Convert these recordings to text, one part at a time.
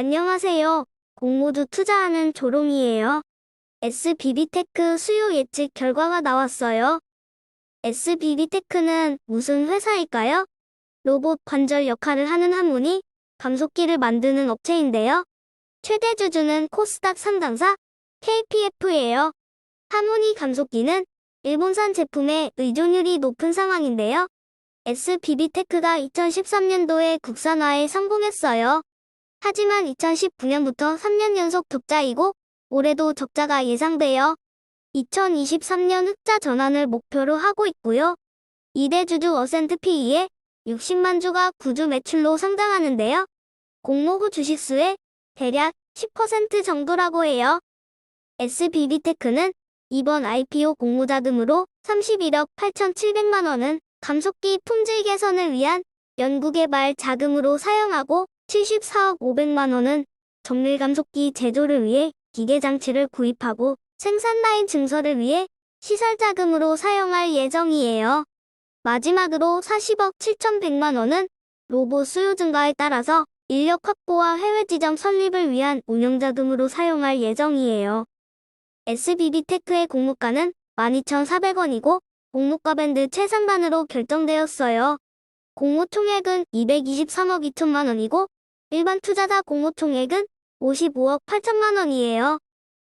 안녕하세요. 공모주 투자하는 조롱이에요. SBB테크 수요 예측 결과가 나왔어요. SBB테크는 무슨 회사일까요? 로봇 관절 역할을 하는 하모니 감속기를 만드는 업체인데요. 최대 주주는 코스닥 상장사 KPF예요. 하모니 감속기는 일본산 제품에 의존율이 높은 상황인데요. SBB테크가 2013년도에 국산화에 성공했어요. 하지만 2019년부터 3년 연속 적자이고 올해도 적자가 예상돼요. 2023년 흑자 전환을 목표로 하고 있고요. 2대 주주 어센트 PE에 60만 주가 구주 매출로 상장하는데요. 공모 후 주식수의 대략 10% 정도라고 해요. SBB테크는 이번 IPO 공모자금으로 31억 8,700만 원은 감속기 품질 개선을 위한 연구개발 자금으로 사용하고 74억 500만 원은 정밀 감속기 제조를 위해 기계 장치를 구입하고 생산 라인 증설을 위해 시설 자금으로 사용할 예정이에요. 마지막으로 40억 7,100만 원은 로봇 수요 증가에 따라서 인력 확보와 해외 지점 설립을 위한 운영 자금으로 사용할 예정이에요. SBB테크의 공모가는 12,400원이고 공모가 밴드 최상단으로 결정되었어요. 공모 총액은 223억 2천만 원이고 일반 투자자 공모 총액은 55억 8천만 원이에요.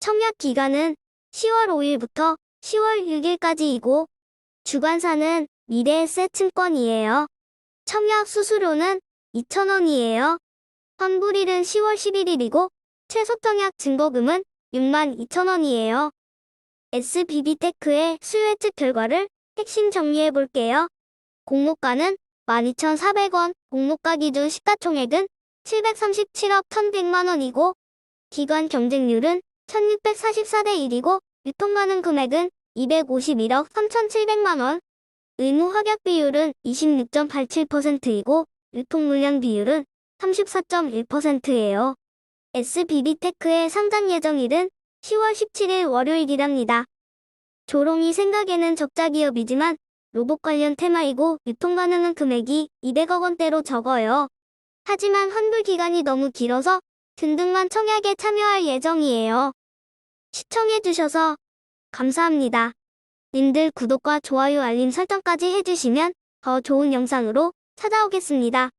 청약 기간은 10월 5일부터 10월 6일까지이고 주관사는 미래에셋증권이에요. 청약 수수료는 2,000원이에요. 환불일은 10월 11일이고 최소 청약 증거금은 6만 2천원이에요. SBB테크의 수요 예측 결과를 핵심 정리해 볼게요. 공모가는 12,400원, 공모가 기준 시가총액은 737억 1,100만 원이고 기관 경쟁률은 1,644대 1이고 유통가능 금액은 251억 3,700만 원, 의무 확약 비율은 26.87%이고 유통 물량 비율은 34.1%예요. SBB테크의 상장 예정일은 10월 17일 월요일이랍니다. 조롱이 생각에는 적자 기업이지만 로봇 관련 테마이고 유통 가능한 금액이 200억 원대로 적어요. 하지만 환불 기간이 너무 길어서 등등만 청약에 참여할 예정이에요. 시청해주셔서 감사합니다. 님들 구독과 좋아요 알림 설정까지 해주시면 더 좋은 영상으로 찾아오겠습니다.